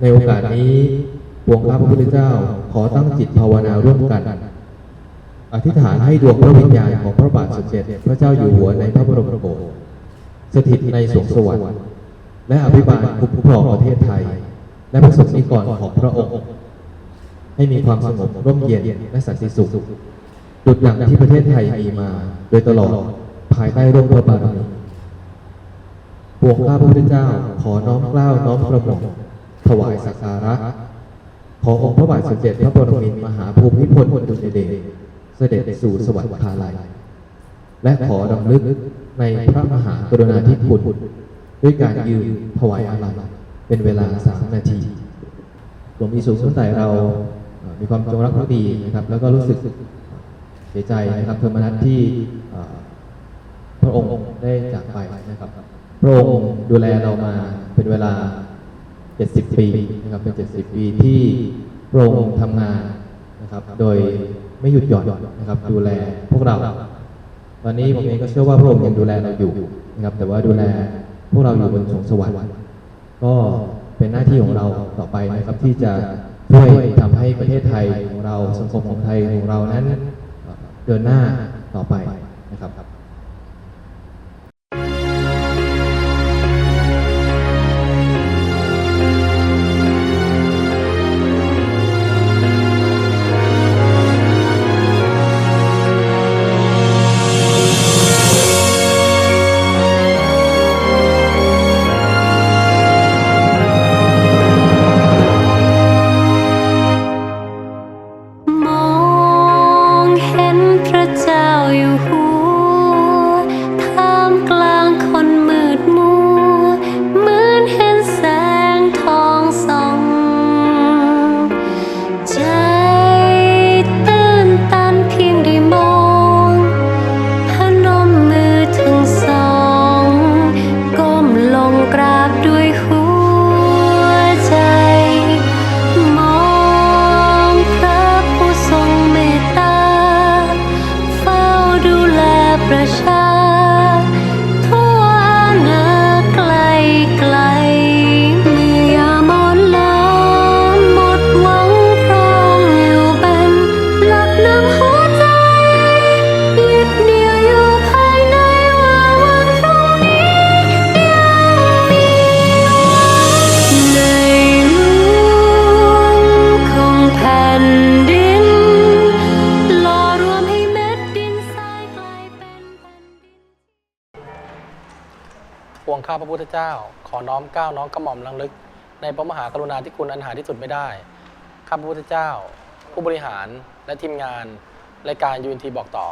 ในโอกาสนี้ปวงข้าพระพุทธเจ้าขอตั้งจิตภาวนาร่วมกัน อธิษฐานให้ดวงพระวิญญาณของพระบาทสมเด็จพระเจ้าอยู่หัวในพระบรมโกศสถิตในสวงสวรรค์และอภิบาลคุ้มครองประเทศไทย และประสบนิกรของพระองค์ ให้มีความสงบร่มเย็นและสันติสุขดุจดังที่ประเทศไทยมีมา โดยตลอดภายใต้ร่มพระบารมีปวงข้าพระพุทธเจ้าขอน้อมเกล้าวน้อมกระหม่อม ถวายสักการะ ขอองค์พระบาทสมเด็จพระบรมินมหาภูมิพลอดุลยเดชเสด็จสู่สวรรคาลัย และขอดำลึกในพระมหากรุณาธิคุณด้วยการยืนถวายอาลัยเป็นเวลาสามนาทีหลวงมีสูงสุดแต่เรามีความจงรักภักดีนะครับ แล้วก็รู้สึกเสียใจนะครับเทอมนัสที่พระองค์ได้จากไปนะครับ พระองค์ดูแลเรามาเป็นเวลา 70 ปีนะครับเป็น 70 ปีที่พระองค์ทำงานนะครับ โดยไม่หยุดหย่อนนะครับ ดูแลพวกเรา ตอนนี้ผมเองก็เชื่อว่าพระองค์ยังดูแลเราอยู่นะครับ แต่ว่าดูแลพวกเราอยู่บนสวงสวรรค์ก็เป็นหน้าที่ของเราต่อไปนะครับที่จะช่วยทำให้ประเทศไทยของเราสังคมของไทยของเรานั้นเดินหน้าต่อไป เห็นพระเจ้าอยู่หัว ป ปวงข้าพระพุทธเจ้า ขอน้อมก้าวน้อมกระหม่อมลังลึก ในพระมหากรุณาธิคุณอันหาที่สุดไม่ได้ ข้าพระพุทธเจ้า ผู้บริหารและทีมงานรายการยูนทีบอกต่อ